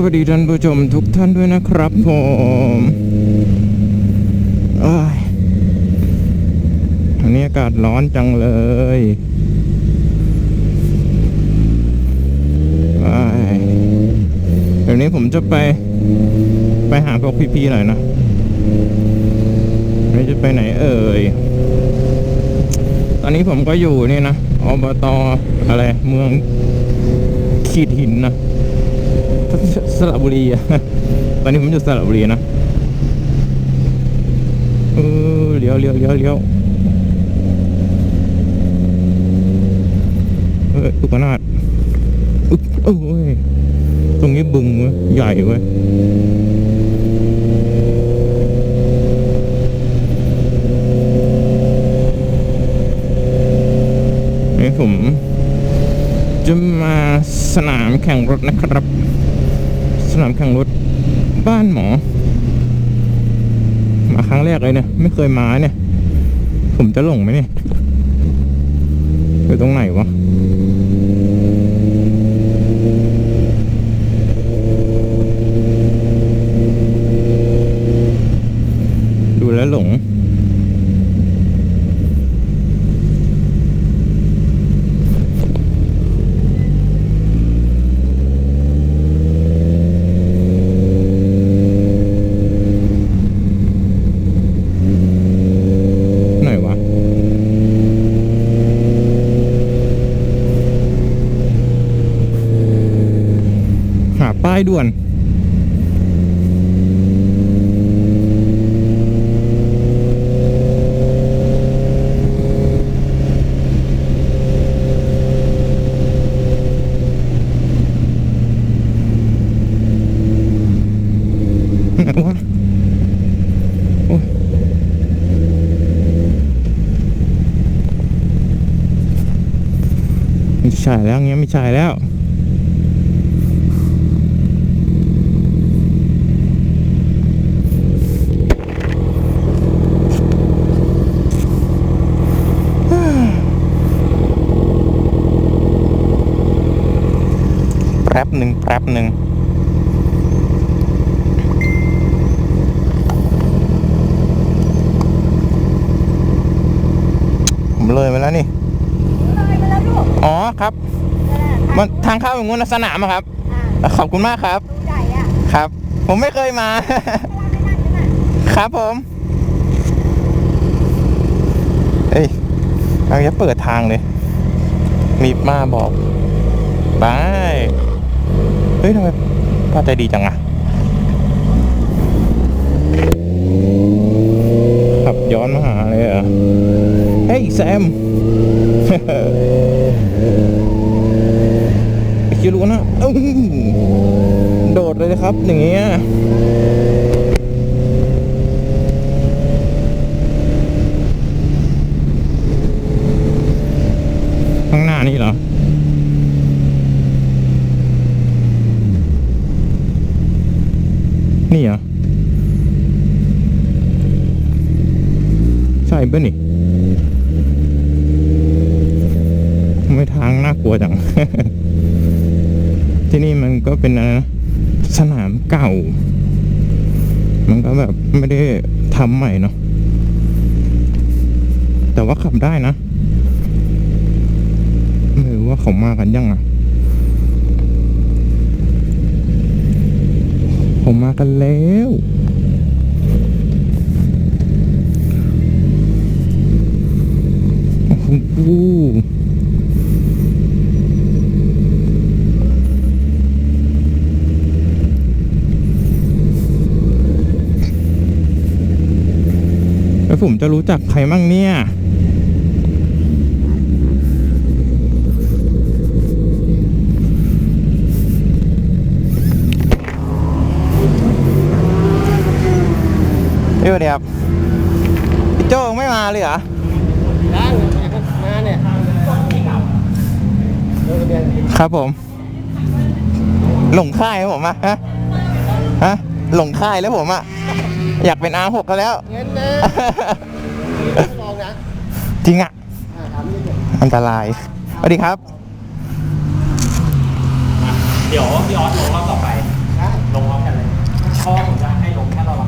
สวัสดีท่านผู้ชมทุกท่านด้วยนะครับผมอันนี้อากาศร้อนจังเลยเอ้ยเดี๋ยวนี้ผมจะไปไปหาพวกพี่ๆหน่อยนะไม่จะไปไหนเอ่ย ตอนนี้ผมก็อยู่นี่นะอบตออะไรเมืองขีดหินนะ สระบุรีอะตอนนี้ผมอยู่สระบุรีนะเลี้ยวเลี้ยวเลี้ยวเลี้ยวเออตุกนาดอึ๊บโอ้ยตรงนี้บึงเว้ยใหญ่เว้ยนี่ผมจะมาสนามแข่งรถนะครับ นามแข่งรถบ้านหมอ มาครั้งแรกเลยเนี่ย ไม่เคยมาเนี่ย ผมจะหลงไหมเนี่ยอยู่ตรงไหนวะดูแล้วหลง ไหนวะ หาป้าย ด่วนใช่แล้วเงี้ยไม่ใช่แล้ว ป๊บหนึ่งแป๊บหนึ่งผมเลยมาแล้วนี่เลยมาแล้วลูกอ๋อครับนั่นแหละมันทางเข้าอย่างงู้นนะสนามอะครับอ่าขอบคุณมากครับดูใหญ่อะครับ ผมไม่เคยมาไม่ได้ไม่นั่นน่ะครับผมเฮ้ยเราจะเปิดทางเลย มีมาบอกไป เฮ้ยทำไมป้าใจดีจังอะขับย้อนมาหาเลยเหรอเฮ้ยแซมคิดรู้นะโดดเลยนะครับ อย่างเงี้ยข้างหน้านี่เหรอ นี่เหรอ ใช่ปะนี่ไม่ทางน่ากลัวจัง ที่นี่มันก็เป็นนะสนามเก่า มันก็แบบไม่ได้ทำใหม่เนาะแต่ว่าขับได้นะไม่รู้ว่าเขามากันยังอะ เขามากันแล้วโอ้แล้วผมจะรู้จักใครมั่งเนี่ย พี่สวัสดีครับพี่โจ้ยังไม่มาเลยเหรอ ยังมาเนี่ยครับผม หลงค่ายครับผมอะฮะฮะหลงค่ายแล้วผมอะอยากเป็นอาหกกันแล้ว เงินนะฟองนะจริงอะอ่าถามนิดหนึ่งอันตรายสวัสดีครับ เดี๋ยวพี่ออสลงรอบต่อไปได้เพราะว่าผมจะให้ลงแค่เราประ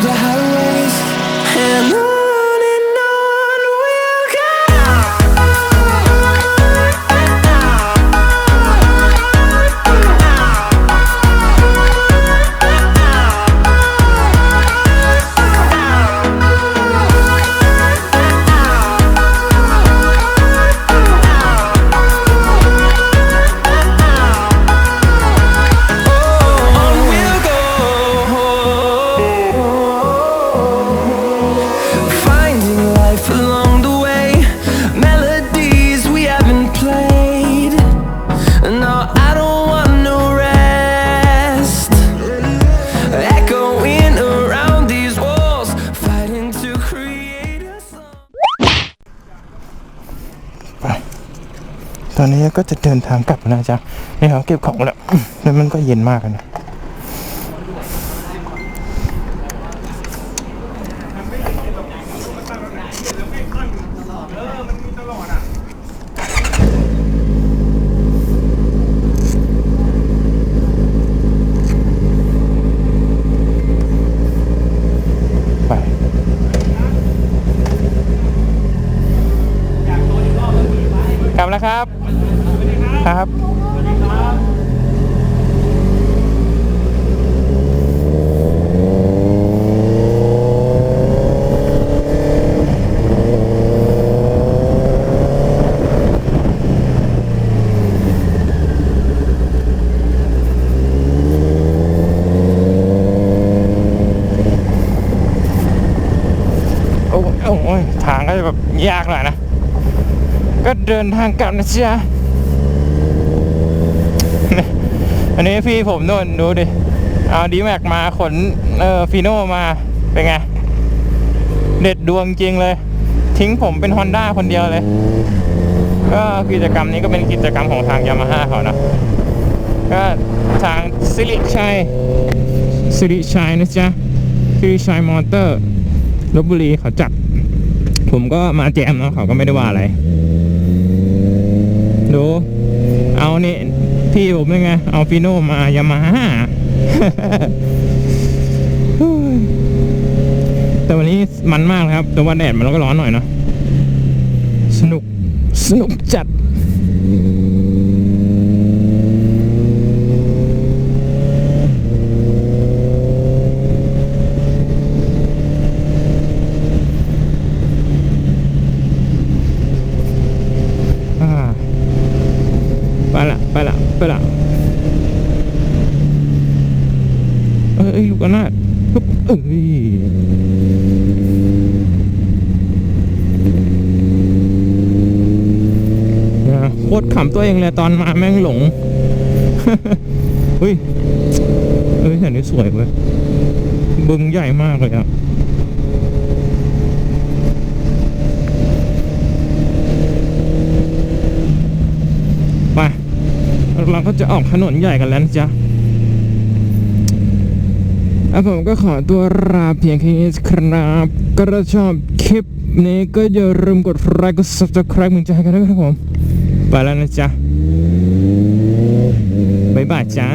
The. how ตอนนี้ก็จะเดินทางกลับนะจ๊ะนี่เขาเก็บของแล้วแล้วมันก็เย็นมากนะไปกลับแล้วครับ ครับ โอ้ยทางก็จะแบบยากหน่อยนะ ก็เดินทางกลับนะจ๊ะ อันนี้พี่ผมโน่นดูดิ เอาดีแม็กมาขนเออฟีโน่มา เป็นไง เด็ดดวงจริงเลย ทิ้งผมเป็นฮอนด้าคนเดียวเลย ก็กิจกรรมนี้ก็เป็นกิจกรรมของทางยามาฮ่าเขานะ ก็ทางสิริชัยสิริชัยนะจ๊ะสิริชัยมอเตอร์ลบบุรีเขาจัด ผมก็มาแจมเนาะเขาก็ไม่ได้ว่าอะไร ดู เอานี่ พี่ผมยังไง เอาฟิโนมายามาฮ่าแต่วันนี้มันมากเลยครับ แต่ว่าแดดมันก็ร้อนหน่อยเนาะสนุกสนุกจัด อ่า ไปละ ไปละไปละเอ้ยลูกระนาดปึ๊บเอ้ยโคตรขำตัวเองเลยตอนมาแม่งหลง เฮ้ย เฮ้ยแถวนี้สวยเว้ยบึงใหญ่มากเลยอะ ไป เราก็จะออกถนนใหญ่กันแล้วจ้ะอะผมก็ขอตัวลาเพียงแค่นี้ครับ ก็ถ้าชอบคลิปนี้ก็อย่าลืมกดไลค์กด subscribe มึงใจกันด้วยครับผม ไปแล้วนะจ๊ะ บ๊ายบายจ้า